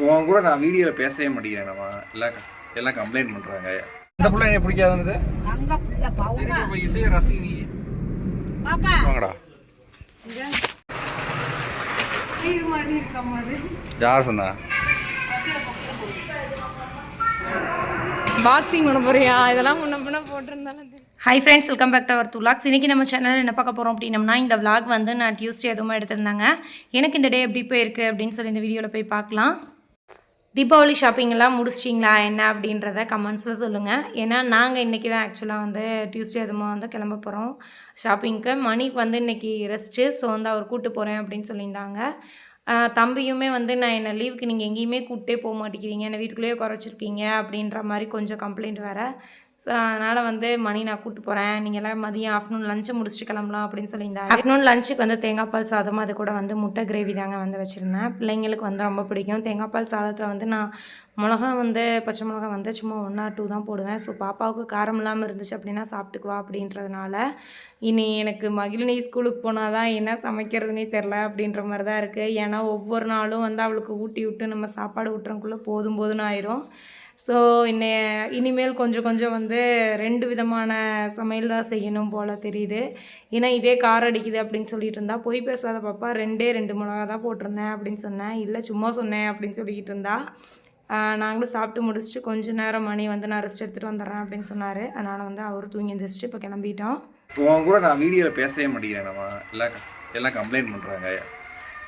உன் கூட நான் வீடியோவில் பேசவே மாட்டேங்கிறேன் நம்ம. எல்லாம் எல்லாம் கம்ப்ளைண்ட் பண்ணுறாங்க இந்த பிள்ளை எனக்கு பிடிக்காதுன்னு அங்க பிள்ளை பாவமா. இசைய ரசினி பாப்பா. வாங்கடா. யார் சொன்னா? பாக்ஸிங் பண்ண போறியா? இதெல்லாம் முன்ன பின்ன போட்டிருந்தாலும் hi friends welcome back to our இன்றைக்கி நம்ம சேனல் என்ன பார்க்க போகிறோம் அப்படின்னம்னா இந்த vlog வந்து நான் டியூஸ்டே எதுவும் எடுத்திருந்தாங்க. எனக்கு இந்த டே எப்படி போயிருக்கு அப்படின்னு சொல்லி இந்த வீடியோவில் போய் பார்க்கலாம். தீபாவளி ஷாப்பிங்கெல்லாம் முடிச்சிட்டிங்களா என்ன அப்படின்றத கமெண்ட்ஸில் சொல்லுங்கள் ஏன்னா நாங்கள் இன்றைக்கி தான் ஆக்சுவலாக வந்து டியூஸ்டே அதுமா வந்து கிளம்ப போகிறோம் ஷாப்பிங்க்கு மணிக்கு வந்து இன்றைக்கி ரெஸ்ட்டு ஸோ வந்து அவர் கூப்பிட்டு போகிறேன் அப்படின்னு சொல்லியிருந்தாங்க. தம்பியுமே வந்து நான் என்னை லீவுக்கு நீங்கள் எங்கேயுமே கூப்பிட்டே போக மாட்டேங்கிறீங்க. என்னை வீட்டுக்குள்ளேயே குறைச்சிருக்கீங்க அப்படின்ற மாதிரி கொஞ்சம் கம்ப்ளைண்ட் வேறு. ஸோ அதனால் வந்து மணி நான் கூப்பிட்டு போகிறேன் நீங்கள் எல்லாம் மதியம் ஆஃப்டர்நூன் லஞ்சு முடிச்சுட்டு கிளம்பலாம் அப்படின்னு சொல்லியிருந்தாங்க ஆஃப்டர்நூன் லஞ்சுக்கு வந்து தேங்காய் பால் சாதம் அது கூட வந்து முட்டை கிரேவி தாங்க வந்து வச்சுருந்தேன். பிள்ளைங்களுக்கு வந்து ரொம்ப பிடிக்கும். தேங்காய் பால் சாதத்தில் வந்து நான் மிளகா வந்து பச்சை மிளகா வந்து சும்மா ஒன் ஆர் டூ தான் போடுவேன். ஸோ பாப்பாவுக்கு காரம் இல்லாமல் இருந்துச்சு அப்படின்னா சாப்பிட்டுக்குவா அப்படின்றதுனால இனி எனக்கு மகிழினி ஸ்கூலுக்கு போனால் தான் என்ன சமைக்கிறதுனே தெரில அப்படின்ற மாதிரி தான் இருக்குது ஏன்னா ஒவ்வொரு நாளும் வந்து அவளுக்கு ஊட்டி விட்டு நம்ம சாப்பாடு ஊட்டுறக்குள்ளே போதும் போதும்னு ஆயிரும். ஸோ இன்னை இனிமேல் கொஞ்சம் கொஞ்சம் வந்து ரெண்டு விதமான சமையல் தான் செய்யணும் போல் தெரியுது. ஏன்னா இதே கார் அடிக்குது அப்படின்னு சொல்லிட்டு இருந்தா பொய் பேசாத பாப்பா ரெண்டே ரெண்டு மிளகா தான் போட்டிருந்தேன் அப்படின்னு சொன்னேன். இல்லை சும்மா சொன்னேன் அப்படின்னு சொல்லிக்கிட்டு இருந்தா நாங்களும் சாப்பிட்டு முடிச்சுட்டு கொஞ்ச நேரம் மணி வந்து நான் ரெஸ்ட் எடுத்துகிட்டு வந்துடுறேன் அப்படின்னு சொன்னார். அதனால் வந்து அவர் தூங்கி எந்திரிச்சிட்டு இப்போ கிளம்பிட்டோம். உன் கூட நான் வீடியோவில் பேசவே மாட்டேங்கிறேன் நம்ம. எல்லாம் எல்லாம் கம்ப்ளைண்ட் பண்ணுறாங்க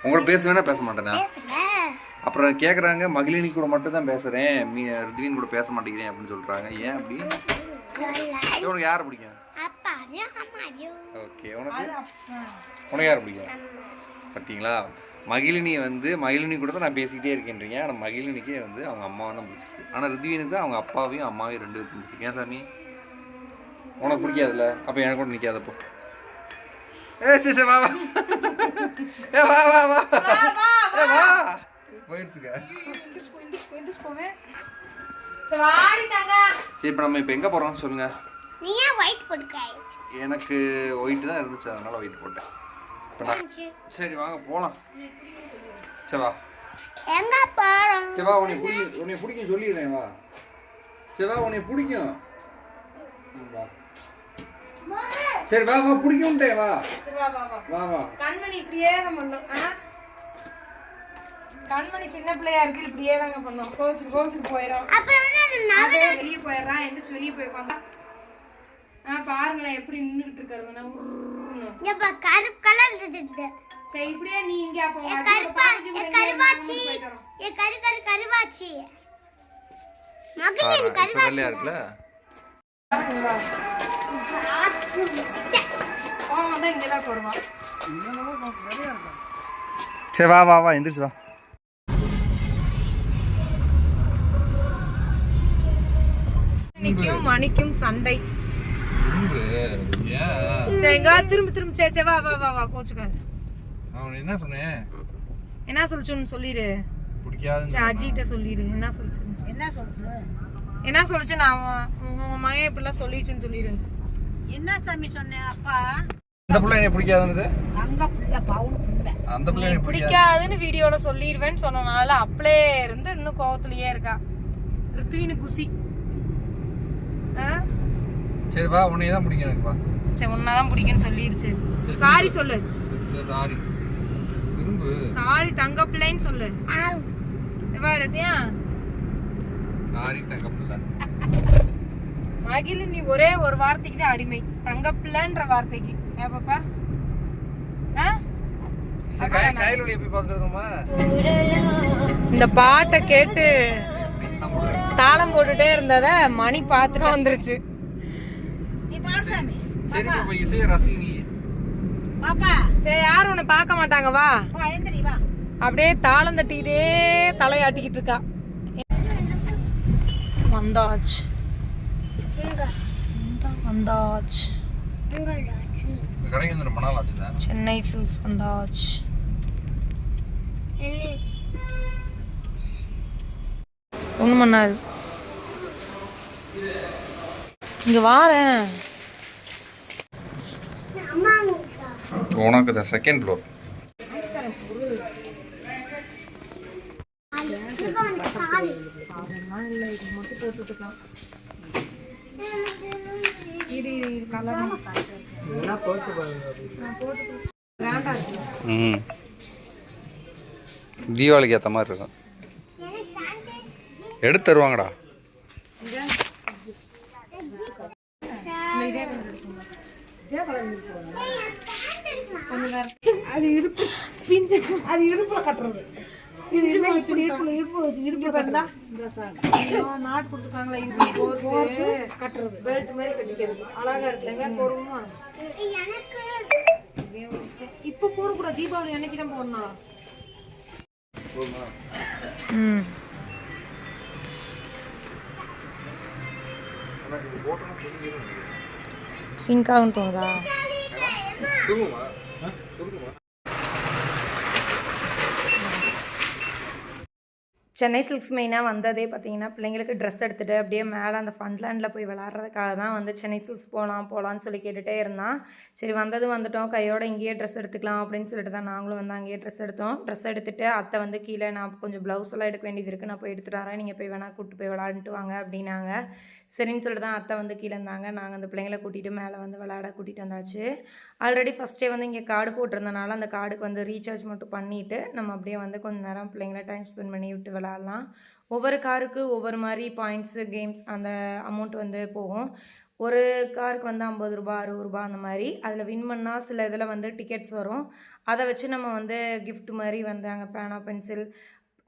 உங்களோட பேச வேணா பேச மாட்டேனா? அப்புறம் கேட்குறாங்க மகிழினி கூட மட்டும் தான் பேசுகிறேன் மீ ரித்வின் கூட பேச மாட்டேங்கிறேன் அப்படின்னு சொல்கிறாங்க ஏன் அப்படி? உனக்கு யாரை பிடிக்கும்? ஓகே உனக்கு? உனக்கு யாரை பிடிக்கும்? பார்த்தீங்களா மகிழினி வந்து மகிழினி கூட தான் நான் பேசிக்கிட்டே இருக்கேன்றீங்க. ஆனால் மகிழினிக்கே வந்து அவங்க அம்மாவை தான் பிடிச்சிருக்கு. ஆனால் ரித்வினுக்கு அவங்க அப்பாவையும் அம்மாவையும் ரெண்டு பேர்த்தையும் பிடிச்சிருக்கு. ஏன் சாமி? உனக்கு பிடிக்காதுல்ல? அப்போ எனக்கு கூட நிற்காதப்போ ஏ சரி சரி, வா வா. ஏ வா வா வா. ஏ வா. போயிடுச்சுக்க. சரி இப்போ நம்ம இப்போ எங்கே போகிறோம் சொல்லுங்க. நீ ஏன் ஒயிட் கொடுக்க எனக்கு ஒயிட் தான் இருந்துச்சு அதனால ஒயிட் போட்டேன். சரி வாங்க போகலாம் சரி வா. எங்க போறோம்? சரி வா உன்னை பிடிக்கும் உன்னை பிடிக்கும் சொல்லிடுறேன் வா. சரி வா உன்னை பிடிக்கும். வா. சரி வா வா பிடிக்கும்ட்டேன் வா. வா வா கண்மணி இப்படியே தான் பண்ணோம். கண்மணி சின்ன பிள்ளையா இருக்கு இப்படியே தாங்க பண்ணோம். கோச்சுக்கு கோச்சுக்கு போயிடும். அப்புறம் வெளியே போயிடுறான் எந்திரிச்சு வெளியே போய் உட்காந்தா ஆ பாருங்களேன் எப்படி நின்றுட்டு இருக்கிறதுனா உருன்னு கருப்பு கலர் இருக்குது சரி இப்படியே நீ இங்க அப்போ கருப்பா கருவாச்சி. கரு கரு கருவாச்சி. சரி வா வா வா எந்திரிச்சு வா. மணிக்கும் மணிக்கும் சண்டை. ஏன்? சரிங்க திரும்ப திரும்ப. சரி சரி வா வா வா வா கோச்சுக்காது அவன் என்ன சொன்னேன் என்ன சொல்லுச்சுன்னு சொல்லிடு பிடிக்காது சரி அஜிட்ட சொல்லிடு என்ன சொல்லுச்சுன்னு என்ன சொல்றது என்ன சொல்லுச்சு நான் உங்க மகன் இப்படிலாம் சொல்லிடுச்சுன்னு சொல்லிடு என்ன சாமி சொன்னேன் அப்பா? அந்த பிள்ளை பிடிக்காதுன்னு அங்க பிள்ளை பவுன் பிள்ளை. அந்த பிள்ளை பிடிக்காதுன்னு வீடியோல சொல்லிடுவேன்னு சொன்னனால அப்படியே இருந்து இன்னும் கோவத்திலேயே இருக்கா. ரித்வினு குசி. ஆ? சரி வா உன்னைய தான் பிடிக்கும் எனக்கு வா. சரி உன்னதான் பிடிக்கும்னு சொல்லிருச்சு. சாரி சொல்லு. சரி சரி சாரி திரும்ப. சாரி தங்க பிள்ளைன்னு சொல்லு. வா ரத்தியா சாரி தங்க பிள்ளை மகிழ் நீ ஒரே ஒரு வார்த்தைக்கு தான் அடிமை. தங்க பிள்ளைன்ற வார்த்தைக்கு. ஏன் பாப்பா? ஆ? இந்த பாட்டை கேட்டு தாளம் போட்டுட்டே இருந்தத மணி பார்த்துட்டு வந்துருச்சு. சரி யாரும் உன்னை பார்க்க மாட்டாங்க? வா. அப்படியே தாளம் தட்டிக்கிட்டே தலையாட்டிக்கிட்டு இருக்கா. வந்தாச்சு. வந்தாச்சு. சென்னை சில்க்ஸ் வந்தாச்சு. ஒன்றும் பண்ணாது. இங்கே வாரேன் அம்மா இருக்கா உனக்கு தான் செகண்ட் ஃப்ளோர் ம் தீபாவளிக்கு ஏற்ற மாதிரி இருக்கும் எடுத்து தருவாங்கடா இதே அது இடுப்பு பிஞ்சு அது இடுப்புல கட்டுறது. இடுப்புல இடுப்புல. வச்சு இடுப்புல கட்டுறதா. நாட்டு கொடுத்துருக்காங்களா இடுப்பு போர்த்து கட்டுறது. பெல்ட் மாதிரி கட்டிக்கிறது. அழகா இருக்குல்லங்க போடுவோமா? எனக்கு இப்ப போடக்கூடாது தீபாவளி அன்னைக்கு தான் போடணும். ம். சிங்க் ஆகும் தோணுதா? Ha? Sorgu mu? Chennai silks மெயினாக வந்ததே பார்த்தீங்கன்னா பிள்ளைங்களுக்கு ட்ரெஸ் எடுத்துகிட்டு அப்படியே மேலே அந்த ஃபன்லேண்டில் போய் விளாட்றதுக்காக தான் வந்து சென்னை சில்க்ஸ் போகலாம் போகலான்னு சொல்லி கேட்டுகிட்டே இருந்தான் சரி வந்தது வந்துட்டோம். கையோட இங்கேயே ட்ரெஸ் எடுத்துக்கலாம் அப்படின்னு சொல்லிட்டு தான் நாங்களும் வந்து அங்கேயே ட்ரெஸ் எடுத்தோம். ட்ரெஸ் எடுத்துகிட்டு அத்தை வந்து கீழே நான் கொஞ்சம் ப்ளவுஸ் எல்லாம் எடுக்க வேண்டியது இருக்குது நான் போய் எடுத்துட்டு வரேன். நீங்கள் போய் வேணால் கூப்பிட்டு போய் விளாண்டுட்டு வாங்க அப்படின்னாங்க. சரின்னு சொல்லிட்டு தான் அத்தை வந்து கீழே இருந்தாங்க. நாங்கள் அந்த பிள்ளைங்களை கூட்டிகிட்டு மேலே வந்து விளாட கூட்டிகிட்டு வந்தாச்சு. ஆல்ரெடி ஃபஸ்ட்டே வந்து இங்கே கார்டு போட்டிருந்தனால அந்த கார்டுக்கு வந்து ரீசார்ஜ் மட்டும் பண்ணிவிட்டு நம்ம அப்படியே வந்து கொஞ்சம் நேரம் பிள்ளைங்கள டைம் ஸ்பெண்ட் பண்ணி விட்டு விளாட்லாம். ஒவ்வொரு காருக்கு ஒவ்வொரு மாதிரி பாயிண்ட்ஸு கேம்ஸ் அந்த அமௌண்ட் வந்து போகும். ஒரு காருக்கு வந்து ஐம்பது ரூபா அறுபது ரூபா அந்த மாதிரி. அதில் வின் பண்ணால் சில இதில் வந்து டிக்கெட்ஸ் வரும். அதை வச்சு நம்ம வந்து கிஃப்ட் மாதிரி வந்து அங்கே பேனா பென்சில்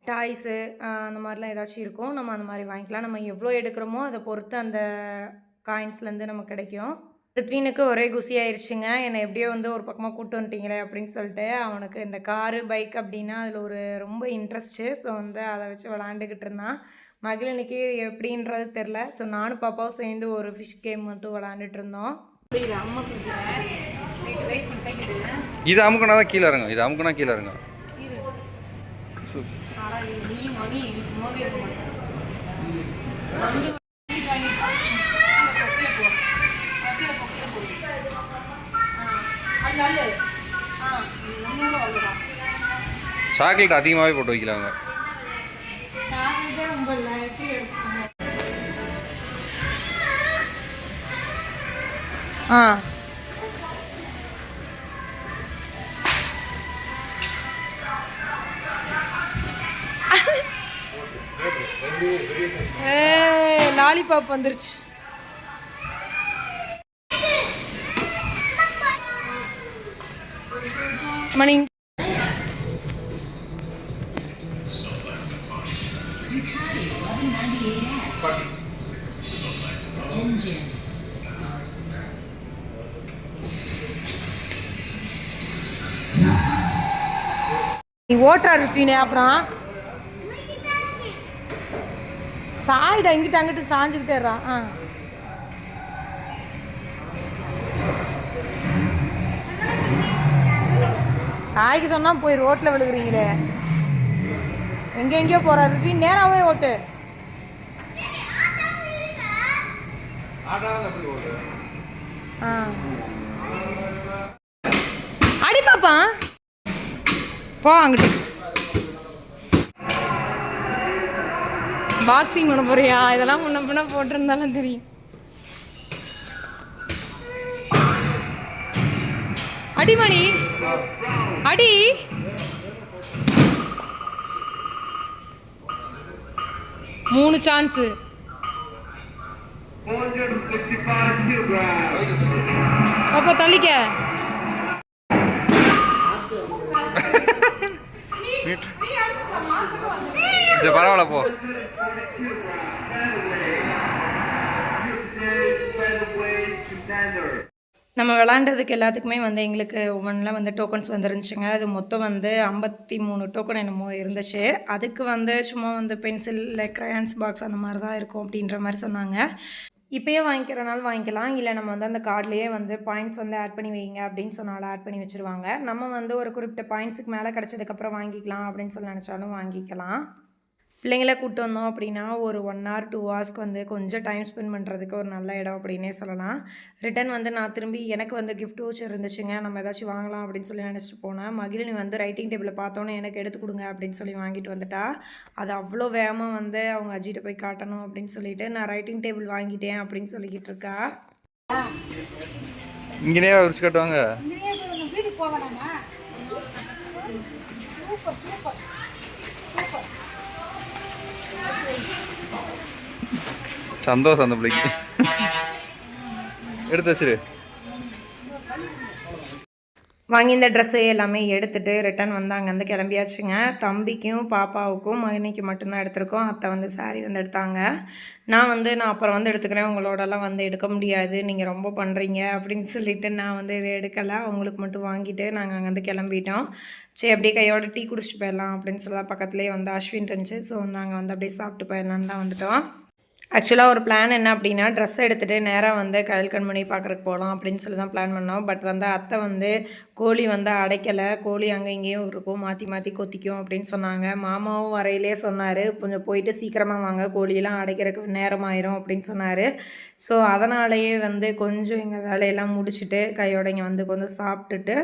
டாய்ஸு அந்த மாதிரிலாம் ஏதாச்சும் இருக்கும். நம்ம அந்த மாதிரி வாங்கிக்கலாம். நம்ம எவ்வளோ எடுக்கிறோமோ அதை பொறுத்து அந்த காயின்ஸ்லேருந்து நமக்கு கிடைக்கும். ரித்வீனுக்கு ஒரே குசி ஆயிடுச்சுங்க என்னை எப்படியோ வந்து ஒரு பக்கமாக கூட்டு வந்துட்டீங்களே அப்படின்னு சொல்லிட்டு அவனுக்கு இந்த காரு பைக் அப்படின்னா அதில் ஒரு ரொம்ப இன்ட்ரெஸ்ட்டு ஸோ வந்து அதை வச்சு விளாண்டுக்கிட்டு இருந்தான். மகிழனுக்கு எப்படின்றது தெரில ஸோ நானும் பாப்பாவும் சேர்ந்து ஒரு ஃபிஷ் கேம் மட்டும் விளாண்டுட்டு இருந்தோம். இது அமுக்குனா தான் கீழே இறங்கும். இது அமுக்குனா கீழே நீ சும்மாவே இருக்க மாட்டேன் வந்து வாங்கி வாங்கி கொக்கையில போ. கொக்கையில கொக்கையில போடு. ஆ, அது நல்லது. ஆ, இது ஒண்ணோட அவ்வளவுதான். சாக்லேட் அதிகமாகவே போட்டு வைக்கல அவங்க சாப்பிட்டே ரொம்ப இல்லை. எப்படி எடுத்துக்கோங்க? ஆ லாலிபாப் வந்துருச்சு மணி. நீ ஓட்டுறா இருப்பீனே அப்புறம்? சாயிட இங்கிட்ட அங்கிட்டு சாஞ்சுக்கிட்டேறா ஆ. சாய்க்கு சொன்னா போய் ரோட்ல விழுகுறீங்களே. எங்க எங்கேயோ ரித்வி நேராவே ஓட்டு. ஆ. அடி பாப்பா. போ அங்கிட்டு. பாக்ஸிங் பண்ண போறியா? இதெல்லாம் முன்ன பின்ன போட்டிருந்தாலும் தெரியும். அடிமணி அடி. மூணு சான்ஸு அப்ப தள்ளிக்க. சரி பரவாயில்ல போ. நம்ம விளாண்டதுக்கு எல்லாத்துக்குமே வந்து எங்களுக்கு ஒவ்வொன்றில் வந்து டோக்கன்ஸ் வந்துருந்துச்சுங்க. அது மொத்தம் வந்து ஐம்பத்தி மூணு டோக்கன் என்னமோ இருந்துச்சு. அதுக்கு வந்து சும்மா வந்து பென்சில் இல்லை க்ரையான்ஸ் பாக்ஸ் அந்த மாதிரி தான் இருக்கும் அப்படின்ற மாதிரி சொன்னாங்க. இப்போயே வாங்கிக்கிறனால வாங்கிக்கலாம். இல்லை நம்ம வந்து அந்த கார்ட்லேயே வந்து பாயிண்ட்ஸ் வந்து ஆட் பண்ணி வைங்க அப்படின்னு சொன்னாலும் ஆட் பண்ணி வச்சுருவாங்க. நம்ம வந்து ஒரு குறிப்பிட்ட பாயிண்ட்ஸுக்கு மேலே கிடச்சதுக்கப்புறம் வாங்கிக்கலாம் அப்படின்னு சொல்லி நினச்சாலும் வாங்கிக்கலாம். பிள்ளைங்கள கூப்பிட்டு வந்தோம் அப்படின்னா ஒரு ஒன் ஹவர் டூ ஹவர்ஸ்க்கு வந்து கொஞ்சம் டைம் ஸ்பெண்ட் பண்ணுறதுக்கு ஒரு நல்ல இடம் அப்படின்னே சொல்லலாம். ரிட்டன் வந்து நான் திரும்பி எனக்கு வந்து gift voucher இருந்துச்சுங்க. நம்ம ஏதாச்சும் வாங்கலாம் அப்படின்னு சொல்லி நினச்சிட்டு போனேன். மகிழினி வந்து ரைட்டிங் டேபிளில் பார்த்தோன்னே எனக்கு எடுத்து கொடுங்க அப்படின்னு சொல்லி வாங்கிட்டு வந்துட்டா. அது அவ்வளோ வேகமாக வந்து அவங்க அஜிட்ட போய் காட்டணும் அப்படின்னு சொல்லிட்டு நான் ரைட்டிங் டேபிள் வாங்கிட்டேன் அப்படின்னு சொல்லிக்கிட்டு இருக்கா. இங்கேயே உரிச்சு காட்டுவாங்க. சந்தோஷம் அந்த பிள்ளைக்கு. எடுத்து வச்சிரு. வாங்கியிருந்த ட்ரெஸ்ஸு எல்லாமே எடுத்துகிட்டு ரிட்டன் வந்து அங்கேருந்து கிளம்பியாச்சுங்க. தம்பிக்கும் பாப்பாவுக்கும் மகனிக்கு மட்டும்தான் எடுத்திருக்கோம். அத்தை வந்து saree வந்து எடுத்தாங்க. நான் வந்து நான் அப்புறம் வந்து எடுத்துக்கிறேன். உங்களோடலாம் வந்து எடுக்க முடியாது. நீங்கள் ரொம்ப பண்ணுறீங்க அப்படின்னு சொல்லிட்டு நான் வந்து இதை எடுக்கலை. அவங்களுக்கு மட்டும் வாங்கிட்டு நாங்கள் அங்கேருந்து கிளம்பிட்டோம். சரி அப்படியே கையோட டீ குடிச்சிட்டு போயிடலாம் அப்படின்னு சொல்லலாம் பக்கத்துலேயே வந்து அஸ்வின் இருந்துச்சு. ஸோ நாங்கள் வந்து அப்படியே சாப்பிட்டு போயிடலான்னு தான் வந்துட்டோம். ஆக்சுவலாக ஒரு பிளான் என்ன அப்படின்னா ட்ரெஸ் எடுத்துகிட்டு நேராக வந்து கயல் கண்மணி பார்க்குறக்கு போகலாம் அப்படின்னு சொல்லி தான் பிளான் பண்ணோம். பட் வந்து அத்தை வந்து கோழி வந்து அடைக்கலை. கோழி அங்கே இங்கேயும் இருக்கும். மாற்றி மாற்றி கொத்திக்கும் அப்படின்னு சொன்னாங்க. மாமாவும் வரையிலே சொன்னார் கொஞ்சம் போயிட்டு சீக்கிரமாக வாங்க. கோழியெல்லாம் அடைக்கிறதுக்கு நேரம் ஆயிரும் அப்படின்னு சொன்னார். ஸோ அதனாலேயே வந்து கொஞ்சம் எங்கள் வேலையெல்லாம் முடிச்சுட்டு கையோட இங்கே வந்து கொஞ்சம் சாப்பிட்டுட்டு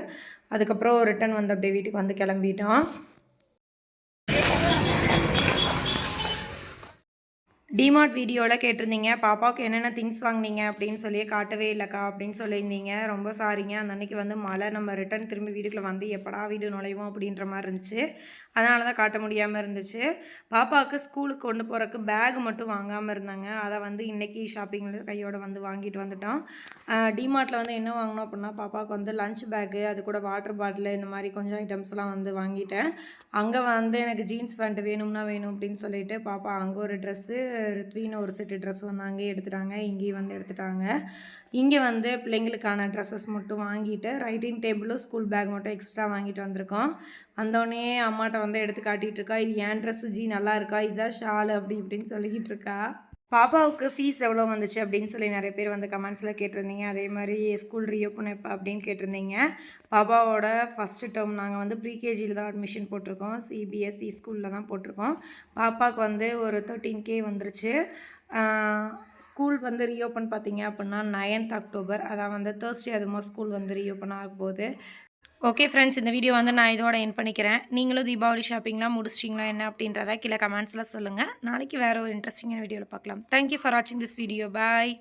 அதுக்கப்புறம் ரிட்டன் வந்து அப்படியே வீட்டுக்கு வந்து கிளம்பிட்டோம். டிமார்ட் வீடியோவில் கேட்டிருந்தீங்க. பாப்பாவுக்கு என்னென்ன திங்ஸ் வாங்கினீங்க? அப்படின்னு சொல்லி காட்டவே இல்லைக்கா அப்படின்னு சொல்லியிருந்தீங்க. ரொம்ப சாரிங்க. அந்த அன்னைக்கு வந்து மழை நம்ம ரிட்டர்ன் திரும்பி வீட்டுக்குள்ளே வந்து எப்படா வீடு நுழைவோம் அப்படின்ற மாதிரி இருந்துச்சு. அதனால தான் காட்ட முடியாமல் இருந்துச்சு. பாப்பாவுக்கு ஸ்கூலுக்கு கொண்டு போகிறக்கு பேக் மட்டும் வாங்காமல் இருந்தாங்க. அதை வந்து இன்றைக்கி ஷாப்பிங்கில் கையோடு வந்து வாங்கிட்டு வந்துட்டோம். டிமார்ட்டில் வந்து என்ன வாங்கினோம் அப்படின்னா பாப்பாவுக்கு வந்து லஞ்ச் பேக்கு அது கூட வாட்டர் பாட்டில் இந்த மாதிரி கொஞ்சம் ஐட்டம்ஸ்லாம் வந்து வாங்கிட்டேன். அங்கே வந்து எனக்கு ஜீன்ஸ் பேண்ட் வேணும்னா வேணும் அப்படின்னு சொல்லிட்டு பாப்பா அங்கே ஒரு ட்ரெஸ்ஸு ரித்வின்னு ஒரு செட்டு ட்ரெஸ் வந்து அங்கேயே எடுத்துட்டாங்க இங்கேயும் வந்து எடுத்துட்டாங்க. இங்கே வந்து பிள்ளைங்களுக்கான ட்ரெஸ்ஸஸ் மட்டும் வாங்கிட்டு ரைட்டிங் டேபிளும் ஸ்கூல் பேக் மட்டும் எக்ஸ்ட்ரா வாங்கிட்டு வந்திருக்கோம். வந்தோடனே அம்மாட்ட வந்து எடுத்து காட்டிகிட்டு இருக்கா இது ஏன் ட்ரெஸ்ஸு ஜி நல்லா இருக்கா? இதுதான் ஷால் அப்படி இப்படின்னு சொல்லிக்கிட்டு இருக்கா. பாப்பாவுக்கு ஃபீஸ் எவ்வளோ வந்துச்சு அப்படின்னு சொல்லி நிறைய பேர் வந்து கமெண்ட்ஸில் கேட்டிருந்தீங்க. அதே மாதிரி ஸ்கூல் ரீஓப்பன் எப்போ அப்படின்னு கேட்டிருந்தீங்க. பாப்பாவோட ஃபஸ்ட்டு டேர்ம் நாங்கள் வந்து ப்ரீகேஜியில் தான் அட்மிஷன் போட்டிருக்கோம். சிபிஎஸ்சி ஸ்கூலில் தான் போட்டிருக்கோம். பாப்பாவுக்கு வந்து ஒரு தேர்ட்டீன் கே வந்துருச்சு. ஸ்கூல் வந்து ரீஓப்பன் பார்த்தீங்க அப்படின்னா நைன்த் அக்டோபர் அதான் வந்து தேர்ஸ்டே அதுமாதிரி ஸ்கூல் வந்து ரீஓப்பன் ஆகும் போகுது. ஓகே ஃப்ரெண்ட்ஸ் இந்த வீடியோ வந்து நான் இதோட என் பண்ணிக்கிறேன். நீங்களும் தீபாவளி ஷாப்பிங்லாம் முடிச்சிட்டிங்களா என்ன அப்படின்றத கீழே கமெண்ட்ஸில் சொல்லுங்கள் நாளைக்கு வேறு ஒரு இன்ட்ரெஸ்டிங்கான வீடியோவில் பார்க்கலாம். தேங்க்யூ ஃபார் வாட்சிங் திஸ் வீடியோ பாய்